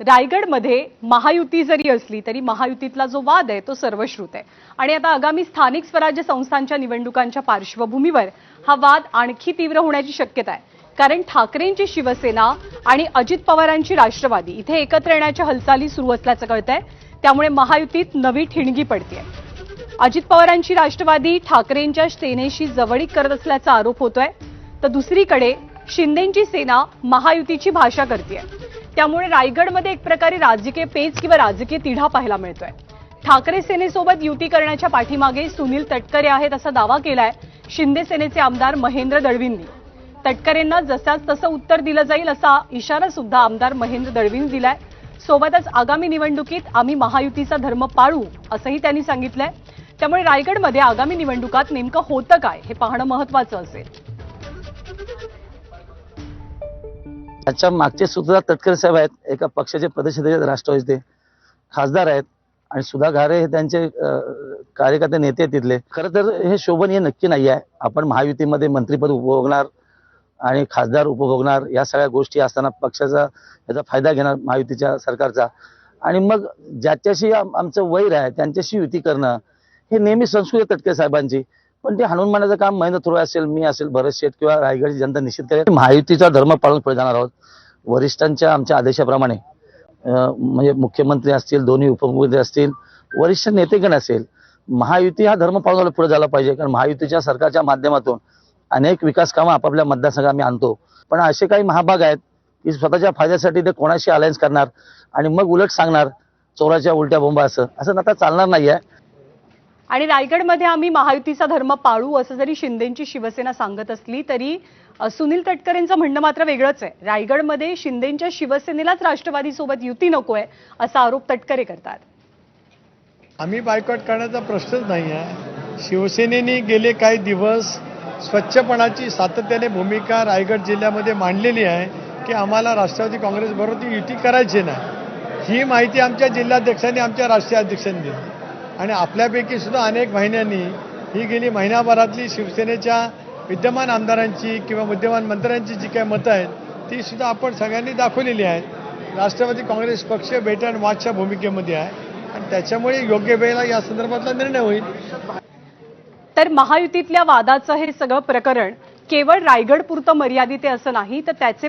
रायगडमध्ये महायुती जरी असली तरी महायुतीतला जो वाद आहे तो सर्वश्रुत आहे. आणि आता आगामी स्थानिक स्वराज्य संस्थांच्या निवडणुकांच्या पार्श्वभूमीवर हा वाद आणखी तीव्र होण्याची शक्यता आहे. कारण ठाकरेंची शिवसेना आणि अजित पवारांची राष्ट्रवादी इथे एकत्र येण्याच्या हालचाली सुरू असल्याचं कळतंय. त्यामुळे महायुतीत नवी ठिणगी पडतीये. अजित पवारांची राष्ट्रवादी ठाकरेंच्या सेनेशी जवळीक करत असल्याचा आरोप होतोय. तर दुसरीकडे शिंदेंची सेना महायुतीची भाषा करते त्यामुळे रायगडमध्ये एक प्रकारे राजकीय पेच किंवा राजकीय तिढा पाहायला मिळतोय. ठाकरे सेनेसोबत युती करण्याच्या पाठीमागे सुनील तटकरे आहेत असा दावा केलाय शिंदे सेनेचे आमदार महेंद्र दळवींनी. तटकरेंना जसाच तसं उत्तर दिलं जाईल असा इशारा सुद्धा आमदार महेंद्र दळवींनी दिलाय. सोबतच आगामी निवडणुकीत आम्ही महायुतीचा धर्म पाळू असंही त्यांनी सांगितलंय. त्यामुळे रायगडमध्ये आगामी निवडणुकात नेमकं होतं काय हे पाहणं महत्वाचं असेल. त्याच्या मागचे सुद्धा तटकरे साहेब आहेत एका पक्षाचे प्रदेशाध्यक्ष राष्ट्रवादीचे खासदार आहेत. आणि सुधा घारे हे त्यांचे कार्यकर्ते नेते आहेत तिथले. खरं तर हे शोभनीय नक्की नाही आहे. आपण महायुतीमध्ये मंत्रीपद उपभोगणार आणि खासदार उपभोगणार या सगळ्या गोष्टी असताना पक्षाचा याचा फायदा घेणार महायुतीच्या सरकारचा. आणि मग ज्याच्याशी आमचं वैर आहे त्यांच्याशी युती करणं हे नेहमी संस्कृती आहे साहेबांची. पण ते हाणून मारण्याचं काम महेंद्र थोरवे असेल मी असेल भरत शेठ किंवा रायगडची जनता निश्चित करेल. महायुतीचा धर्म पाळून पुढे जाणार आहोत. वरिष्ठांच्या आमच्या आदेशाप्रमाणे म्हणजे मुख्यमंत्री असतील दोन्ही उपमुख्यमंत्री असतील वरिष्ठ नेतेगण असेल महायुती हा धर्म पावसाला पुढे झाला पाहिजे. कारण महायुतीच्या सरकारच्या माध्यमातून अनेक विकास कामं आपापल्या मतदारसंघात आम्ही आणतो. पण असे काही महाभाग आहेत की स्वतःच्या फायद्यासाठी ते कोणाशी अलायन्स करणार आणि मग उलट सांगणार चोराच्या उलट्या बोंबा असं. असं आता चालणार नाही आहे आणि रायगडमध्ये आम्ही महायुतीचा धर्म पाळू असं जरी शिंदेची शिवसेना सांगत असली तरी सुनील तटकरेंचं म्हणणं मात्र वेगळंच आहे. रायगडमध्ये शिंदेच्या शिवसेनेलाच राष्ट्रवादीसोबत युती नकोय असा आरोप तटकरे करतात. आम्ही बायकॉट करण्याचा प्रश्नच नाही आहे. शिवसेनेने गेले काही दिवस स्वच्छपणाची सातत्याने भूमिका रायगड जिल्ह्यामध्ये मांडलेली आहे की आम्हाला राष्ट्रवादी काँग्रेसबरोबर ती युती करायची नाही. ही माहिती आमच्या जिल्हाध्यक्षांनी आमच्या राष्ट्रीय अध्यक्षांनी दिली. आणि आपल्यापैकी सुद्धा अनेक महिन्यांनी ही गेली महिनाभरातली शिवसेनेच्या विद्यमान आमदारांची किंवा विद्यमान मंत्र्यांची जी काही मतं आहेत ती सुद्धा आपण सगळ्यांनी दाखवलेली आहेत. राष्ट्रवादी काँग्रेस पक्ष बेट अँड वाचच्या भूमिकेमध्ये आहे. आणि त्याच्यामुळे योग्य वेळेला या संदर्भातला निर्णय होईल. तर महायुतीतल्या वादाचं हे सगळं प्रकरण केवळ रायगडपुरतं मर्यादित आहे असं नाही तर त्याचे